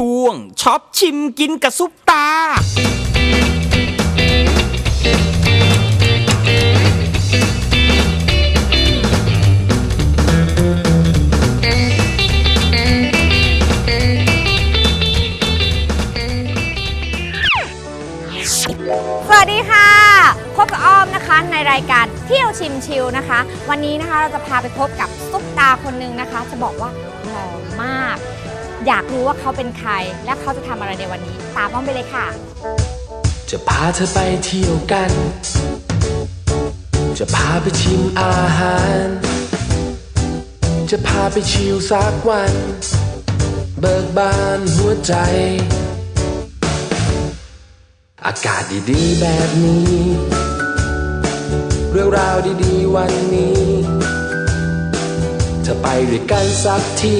ช่วงช็อปชิมกินกับซุปตา สวัสดีค่ะ พบกับอ้อมนะคะในรายการเที่ยวชิมชิลนะคะ วันนี้นะคะเราจะพาไปพบกับซุปตาคนหนึ่งนะคะ จะบอกว่าหล่อมาก อยากรู้ว่าเขาเป็นใคร และเขาจะทำอะไรในวันนี้ ตามอ้อมไปเลยค่ะ จะพาเธอไปเที่ยวกัน จะพาไปชิมอาหาร จะพาไปชิลสักวัน เบิกบานหัวใจ อากาศดีๆแบบนี้ เรื่องราวดีๆวันนี้ จะไปด้วยกันสักที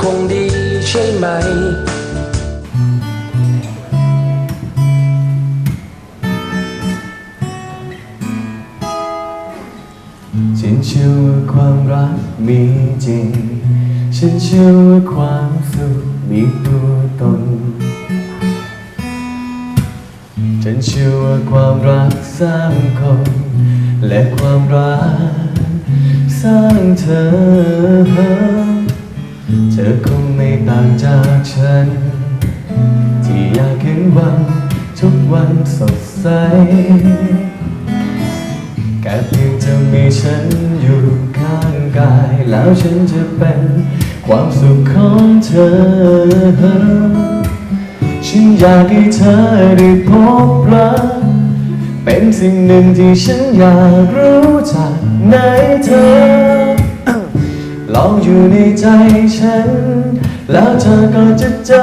คงดีใช่ไหม ฉันเชื่อว่าความรักมีจริง ฉันเชื่อว่าความสุขมีตัวตน ฉันเชื่อว่าความรักสร้างคน และความรักสร้างเธอ เธอคงไม่ต่างจากฉัน ที่อยากเห็นวัน ทุกวันสดใส แค่เพียงจะมีฉันอยู่ข้างกาย แล้วฉันจะเป็นความสุขของเธอ ฉันอยากให้เธอได้พบรักเป็นสิ่งหนึ่งที่ฉันอยากรู้จากในเธอ ลองอยู่ในใจฉัน แล้วเธอก็จะเจอ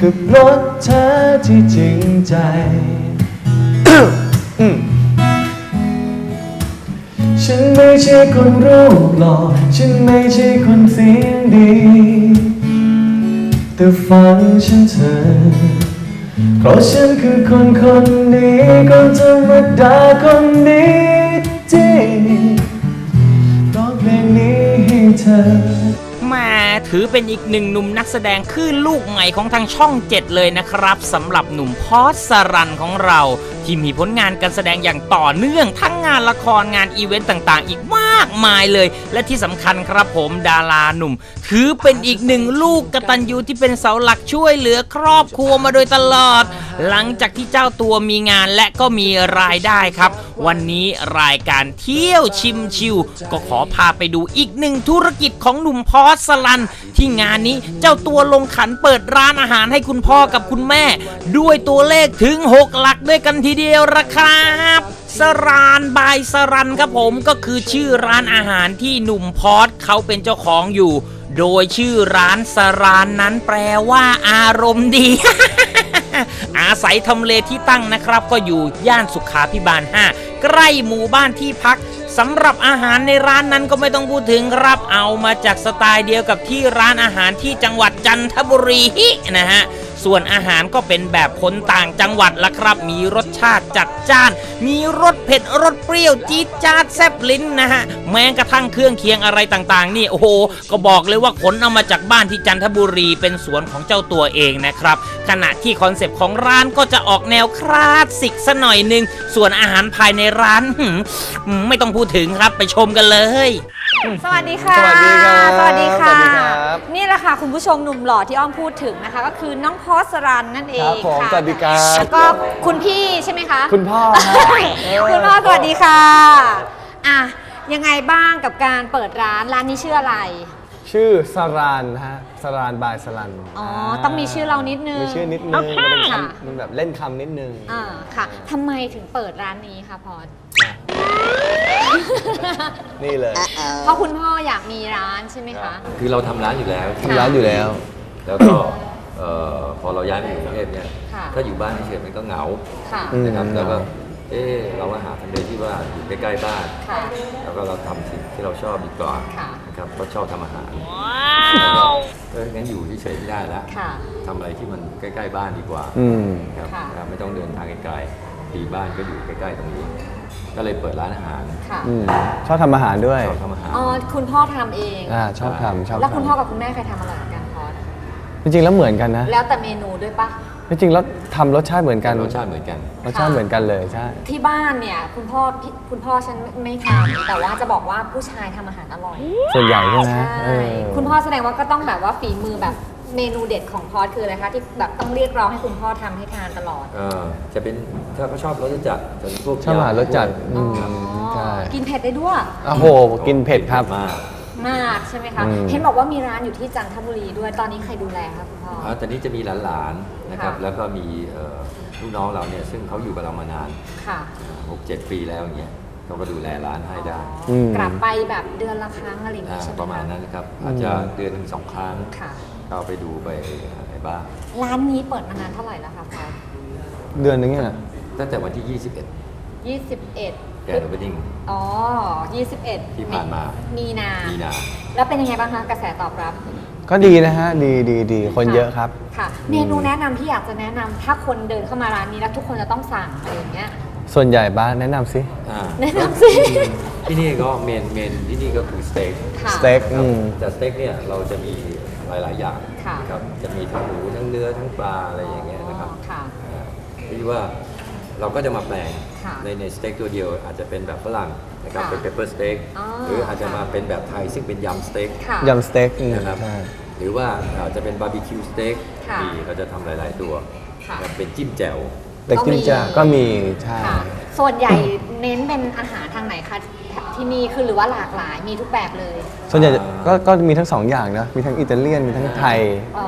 กับรักแท้ที่จริงใจ ฉันไม่ใช่คนรูปหล่อ ฉันไม่ใช่คนเสียงดี แต่ฟังฉันเถอะเพราะฉันคือคนคนนี้คนธรรมดาคนนี้ที่ร้อง เพลงนี้ให้เธอแหมาถือเป็นอีกหนึ่งหนุ่มนักแสดงคลื่นลูกใหม่ของทางช่อง 7 เลยนะครับสำหรับหนุ่มพอสสรันของเรา ที่มีผลงานการแสดงอย่างต่อเนื่องทั้งงานละครงานอีเวนต์ต่างๆ อีกมากมายเลย และที่สำคัญครับผมดาราหนุ่ม ถือเป็นอีกหนึ่งลูกกตัญญูที่เป็นเสาหลักช่วยเหลือครอบครัวมาโดยตลอด หลังจากที่เจ้าตัวมีงานและก็มีรายได้ครับ วันนี้รายการเที่ยวชิมชิว ก็ขอพาไปดูอีกหนึ่งธุรกิจของหนุ่มพอสลัน ที่งานนี้เจ้าตัวลงขันเปิดร้านอาหารให้คุณพ่อกับคุณแม่ ด้วยตัวเลขถึง 6 หลักด้วยกันทีเดียวละครับสรานบายสรันครับผมก็คือชื่อร้านอาหารที่หนุ่มพอสเขาเป็นเจ้าของอยู่ โดยชื่อร้านสรานนั้นแปลว่าอารมณ์ดี อาศัยทำเลที่ตั้งนะครับ ก็อยู่ย่านสุขาพิบาล 5 ใกล้หมู่บ้านที่พักสำหรับอาหารในร้านนั้นก็ไม่ต้องพูดถึงครับเอามาจากสไตล์เดียวกับที่ร้านอาหารที่จังหวัดจันทบุรีนะฮะ ส่วนอาหารก็เป็นแบบคนต่างจังหวัดละครับ มีรสชาติจัดจ้าน มีรสเผ็ดรสเปรี้ยวจี๊ดจ๊าดแซ่บลิ้นนะฮะแม้กระทั่งเครื่องเคียงอะไรต่างๆ นี่โอ้โหก็บอกเลยว่าขนเอามาจากบ้านที่จันทบุรีเป็นสวนของเจ้าตัวเองนะครับ ขณะที่คอนเซปต์ของร้านก็จะออกแนวคลาสสิกซะหน่อยหนึ่งส่วนอาหารภายในร้านไม่ต้องพูดถึงครับไปชมกันเลย สวัสดีค่ะสวัสดีครับสวัสดีค่ะ สวัสดีครับนี่แหละค่ะคุณผู้ชมหนุ่มหล่อที่อ้อมพูดถึงนะคะ ก็คือน้องพอสรันนั่นเอครังบผมค่ะสวัสดีครับ แล้วก็คุณพี่ใช่ไหมคะคุณพ่อฮะคุณพ่อสวัสดีค่ะอะยังไงบ้างกับการเปิดร้านร้านนี้ชื่ออะไร ชื่อสรานนะฮะสรานบายสลันอ๋อต้องมีชื่อเรานิดนึงมีชื่อนิดนึงโอเค มันเป็นค่ะคำมันแบบเล่นคำนิดนึง อ่าค่ะทำไมถึงเปิดร้านนี้คะพอด นี่เลยเพราะคุณพ่ออยากมีร้านใช่ไหมคะ คือเราทำร้านอยู่แล้วค่ะทำร้านอยู่แล้ว แล้วก็เอ่อพอเราย้ายมาอยู่กรุงเทพเนี่ยค่ะ ถ้าอยู่บ้านเฉยๆมันก็เหงาค่ะ อืม นะครับเหงาแล้วก็เออเราก็หาทำเลที่ว่าอยู่ใกล้ๆบ้าน ค่ะ แล้วก็เราทำสิ่งที่เราชอบดีกว่าค่ะ นะครับก็ชอบทำอาหารว้าวเอองั้นอยู่เฉยๆไม่ได้แล้วค่ะ ทำอะไรที่มันใกล้ ๆ บ้านดีกว่าอืม ครับค่ะ นะครับไม่ต้องเดินทางไกลๆที่บ้านก็อยู่ใกล้ๆตรงนี้ ก็เลยเปิดร้านอาหารค่ะอืมชอบทำอาหารด้วยชอบทำอาหาร อ๋อคุณพ่อทำเอง อ่าชอบทำชอบแล้วคุณพ่อทำกับคุณแม่ใครทำอร่อยกว่ากันจริงๆแล้วเหมือนกันนะแล้วแต่เมนูด้วยปะ จริงๆแล้วทำรสชาติเหมือนกันรสชาติเหมือนกัน รสชาติเหมือนกันเลยใช่ ที่บ้านเนี่ยคุณพ่อพี่คุณพ่อฉันไม่ทำแต่ว่าจะบอกว่าผู้ชายทำอาหารอร่อยส่วนใหญ่ใช่ไหมใช่เออ คุณพ่อแสดงว่าก็ต้องแบบว่าฝีมือแบบ เมนูเด็ดของพอสคืออะไรคะที่แบบต้องเรียกร้องให้คุณพ่อทำให้ทานตลอดเอ่อจะเป็นถ้าเขาชอบรสจัดจะเป็นพวกชอบอาหารรสจัดพวกอืมใช่ กินเผ็ดได้ด้วย โอ้โห กินเผ็ดครับ มากมากใช่ไหมคะ อืม เห็นบอกว่ามีร้านอยู่ที่จันทบุรีด้วยตอนนี้ใครดูแลคะคุณพ่อ อ่าตอนนี้จะมีหลานๆนะครับ ค่ะ แล้วก็มีเอ่อลูกน้องเราเนี่ยซึ่งเขาอยู่กับเรามานานค่ะหกเจ็ดปีแล้วอย่างเงี้ยเขาก็ดูแลร้านให้ได้อืมกลับไปแบบเดือนละครั้งอะไรอย่างอ่างี้ใช่ไหมคประมาณนั้นนะครับอาจจะเดือนหนึ่งสองครั้ง ค่ะ ก็ไปดูไปอะไรบ้างร้านนี้เปิดมานานเท่าไหร่แล้วคะพอสเดือนนึงเนี่ยตั้งแต่วันที่ 21 21แกนโอเปนิ่งอ๋อ21ที่ผ่านมามีนา มีนา แล้วเป็นยังไงบ้างคะกระแสตอบรับ ก็ดีนะฮะ ดีดีดีคนเยอะครับ ค่ะเมนูแนะนำที่อยากจะแนะนำถ้าคนเดินเข้ามาร้านนี้แล้วทุกคนจะต้องสั่งอะไรอย่างเงี้ย ส่วนใหญ่บ้านแนะนำสิ อ่าแนะนำสิ ที่นี่ก็เมนเมนที่นี่ก็คือสเต็กค่ะ สเต็กครับอืม แต่สเต็กเนี่ยเราจะมี หลาย ๆ อย่างค่ะ นะครับจะมีทั้งหมูทั้งเนื้อทั้งปลาอะไรอย่างเงี้ยนะครับอ๋อค่ะ อ่าที่ว่าเราก็จะมาแปลงค่ะในในสเต็กตัวเดียว อาจจะเป็นแบบฝรั่งนะครับค่ะเป็นเปปเปอร์สเต็กอ๋อหรืออาจจะค่ะ มาเป็นแบบไทยซึ่งเป็นยำสเต็ก ค่ะ ยำสเต็กอืมนะครับ ใช่ หรือว่าอาจจะเป็นบาร์บีคิวสเต็กค่ะที่เราจะทำหลาย ๆ ตัวค่ะ นะครับเป็นจิ้มแจ่วเด็กจิ้มจ้าก็มีใช่ ค่ะ ส่วนใหญ่เน้นเป็นอาหารทางไหนคะ ที่นี่คือหรือว่าหลากหลายมีทุกแบบเลย ส่วนใหญ่ก็ก็มีทั้งสองอย่างนะ มีทั้งอิตาเลียน มีทั้งไทยอ๋อ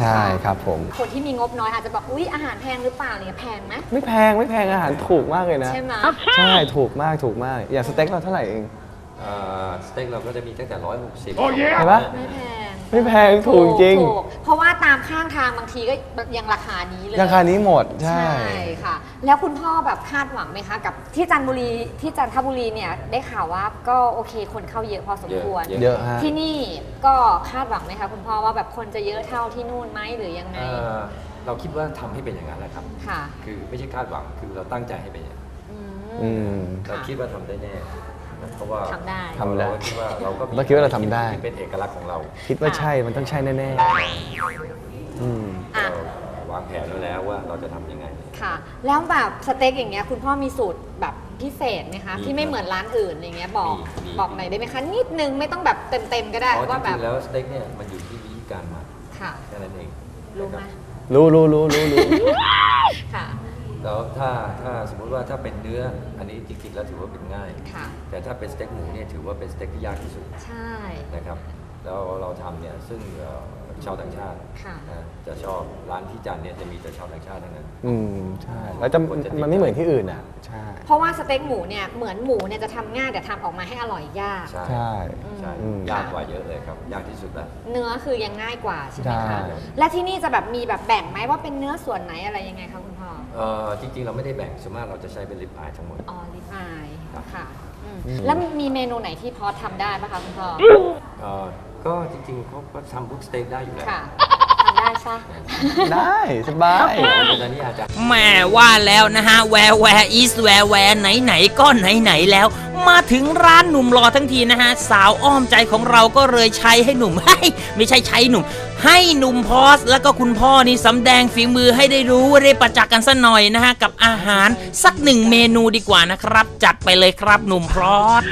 ใช่ครับผม คนที่มีงบน้อยอาจจะบอกอุ๊ยอาหารแพงหรือเปล่าเนี่ยแพงไหมไม่แพงไม่แพงอาหารถูกมากเลยนะ ใช่ไหมใช่ถูกมากถูกมาก อย่างสเต็กเราเท่าไหร่เองอ่าสเต็กเราก็จะมีตั้งแต่ 160เห็นปะ ไม่แพง ไม่แพงถูกจริง ถูกเพราะว่าตามข้างทางบางทีก็ยังราคานี้เลยราคานี้หมดใช่ใช่ค่ะ แล้วคุณพ่อแบบคาดหวังไหมคะ กับที่จันทบุรีที่จันทบุรีเนี่ยได้ข่าวว่าก็โอเคคนเข้าเยอะพอสมควร เยอะเยอะฮะที่นี่ก็คาดหวังไหมคะคุณพ่อว่าแบบคนจะเยอะเท่าที่นู่นไหมหรือยังไงเอ่อเราคิดว่าทำให้เป็นอย่างนั้นแหละครับค่ะ คือไม่ใช่คาดหวังคือเราตั้งใจให้เป็นอย่างนั้นอือืมมเราคิดว่าทำได้แน่ เพราะว่าทำได้ ทำได้ เราก็คิดว่าเราก็มีเราคิดว่าเราทำได้ ที่เป็นเอกลักษณ์ของเราคิดว่าใช่มันต้องใช่แน่ๆอืมอะ เราวางแผนไว้แล้วว่าเราจะทำยังไง ค่ะ แล้วแบบสเต็กอย่างเงี้ยคุณพ่อมีสูตรแบบพิเศษไหมคะ มีที่ไม่เหมือนร้านอื่นอะไรเงี้ยบอกมีมี บอกหน่อยได้ไหมคะ นิดนึงไม่ต้องแบบเต็มๆก็ได้เพราะว่าจแบริบงๆแล้วสเต็กเนี่ยมันอยู่ที่วิธีการหมักค่ะ แค่นั้นเองรู้ไหม นะคบรู้รู้รู้รู้รู้ค่ะ แล้วถ้าถ้าสมมุติว่าถ้าเป็นเนื้ออันนี้จริงๆแล้วถือว่าเป็นง่าย ค่ะ แต่ถ้าเป็นสเต็กหมูเนี่ยถือว่าเป็นสเต็กที่ยากที่สุดใช่ นะครับแล้วเราทำเนี่ยซึ่งเอ่อชาวต่างชาติค่ะ นะจะชอบร้านที่จันทร์เนี่ยจะมีแต่ชาวต่างชาติทั้งนั้น อืมใช่แล้วจะมันไม่เหมือนที่อื่นอะ ใช่ เพราะว่าสเต็กหมูเนี่ยเหมือนหมูเนี่ยจะทำง่ายแต่ทำออกมาให้อร่อยยาก ใช่ใช่ ใช่อืม ยากกว่าเยอะเลยครับ ยากที่สุดแล้ว เนื้อคือยังง่ายกว่าใช่ไหมใช่ คะ และที่นี่จะแบบมีแบบแบ่งไหมว่าเป็นเนื้อส่วนไหนอะไรยังไงคะคุณพ่อ เอ่อจริงๆ เราไม่ได้แบ่งส่วนมากเราจะใช้เป็นลิปอายทั้งหมด อ๋อลิปอายครับ ค่ะอืมแล้วมีเมนูไหนที่พอทำได้ปะคะคุณพ่อ เอ่อก็จริงๆเขาก็ทำพวกสเต็กได้อยู่แล้ว ค่ะทำ ได้ซะได้สบายแต่ตอนนี้อาจจะแหม่ว่าแล้วนะฮะแวร์แวร์อีสแวร์แวร์ไหนไหนๆก็ไหนไหนๆแล้ว มาถึงร้านหนุ่มหล่อทั้งทีนะฮะ สาวอ้อมใจของเราก็เลยใช้ให้หนุ่มให้ไม่ใช่ใช้หนุ่ม ให้หนุ่มพอส แล้วก็คุณพ่อนี่สำแดงฝีมือให้ได้รู้ได้ประจักษ์กันสัหน่อยนะฮะ กับอาหารสักหนึ่งเมนูดีกว่านะครับ จัดไปเลยครับหนุ่มพอส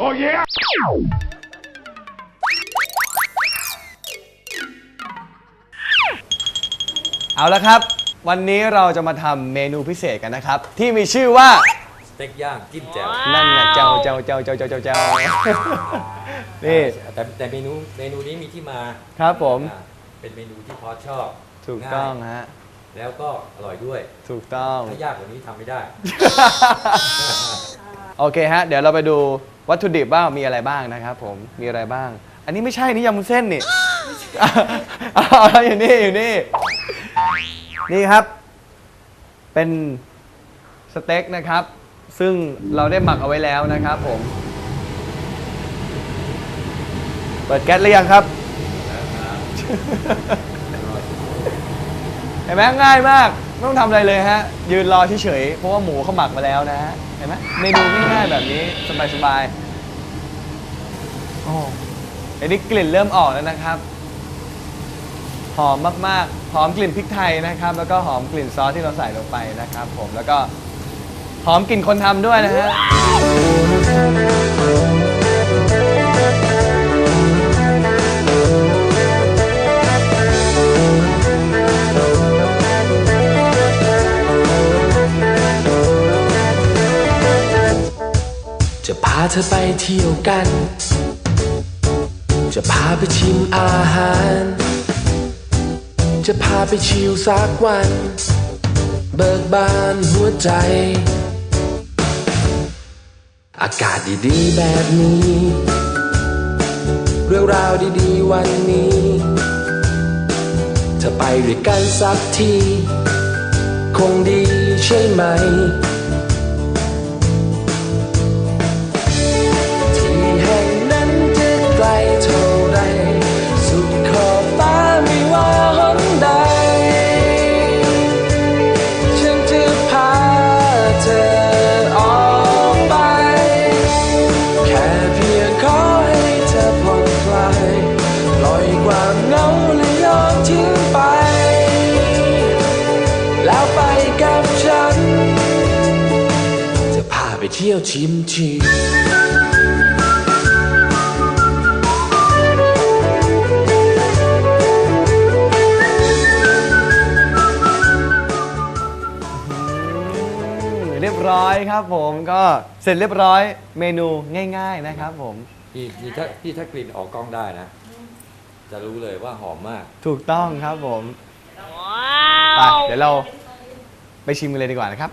เอาละครับ วันนี้เราจะมาทำเมนูพิเศษกันนะครับ ที่มีชื่อว่าสเต็กย่างจิ้มแจ่วนั่นน่ะเจ้าเจ้าเจ้าเจ้าเจ้าเจ้าเจ้านี่แต่แต่เมนูเมนูนี้มีที่มาครับผม อ่าเป็นเมนูที่พอชอบถูกต้องง่ายฮะ แล้วก็อร่อยด้วย ถูกต้อง ถ้ายากกว่านี้ทำไม่ได้ โอเคฮะ เดี๋ยวเราไปดู วัตถุดิบว่ามีอะไรบ้างนะครับผมมีอะไรบ้าง อันนี้ไม่ใช่นี่ยำมุนเส้นนี่อ๋อยู่นี่อยู่นี่นี่ครับ เป็นสเต็กนะครับ ซึ่งเราได้หมักเอาไว้แล้วนะครับผม เปิดแก๊สหรือยังครับ เห็นไหมง่ายมาก ไม่ต้องทำอะไรเลยฮะ ยืนรอเฉยๆเพราะว่าหมูเขาหมักมาแล้วนะฮะ เห็นไหมเมนูง่ายๆแบบนี้สบายๆ อ้เดี๋ยวนี้กลิ่นเริ่มออกแล้วนะครับ หอมมากๆ หอมกลิ่นพริกไทยนะครับ แล้วก็หอมกลิ่นซอสที่เราใส่ลงไปนะครับ ผม แล้วก็หอมกลิ่นคนทำด้วยนะฮะ จะพาเธอไปเที่ยวกัน จะพาไปชิมอาหาร จะพาไปชิลสักวัน เบิกบานหัวใจ อากาศดีๆแบบนี้ เรื่องราวดีๆวันนี้เธอไปด้วยกันสักที คงดีใช่ไหม รียบร้อยครับผมก็เสร็จเรียบร้อยเมนูง่าย ๆนะครับผมที่ที่ถ้าที่ถ้ากลิ่นออกกล้องได้นะ จะรู้เลยว่าหอมมากถูกต้องครับผมไปเดี๋ยวเราไปชิมกันเลยดีกว่านะครับ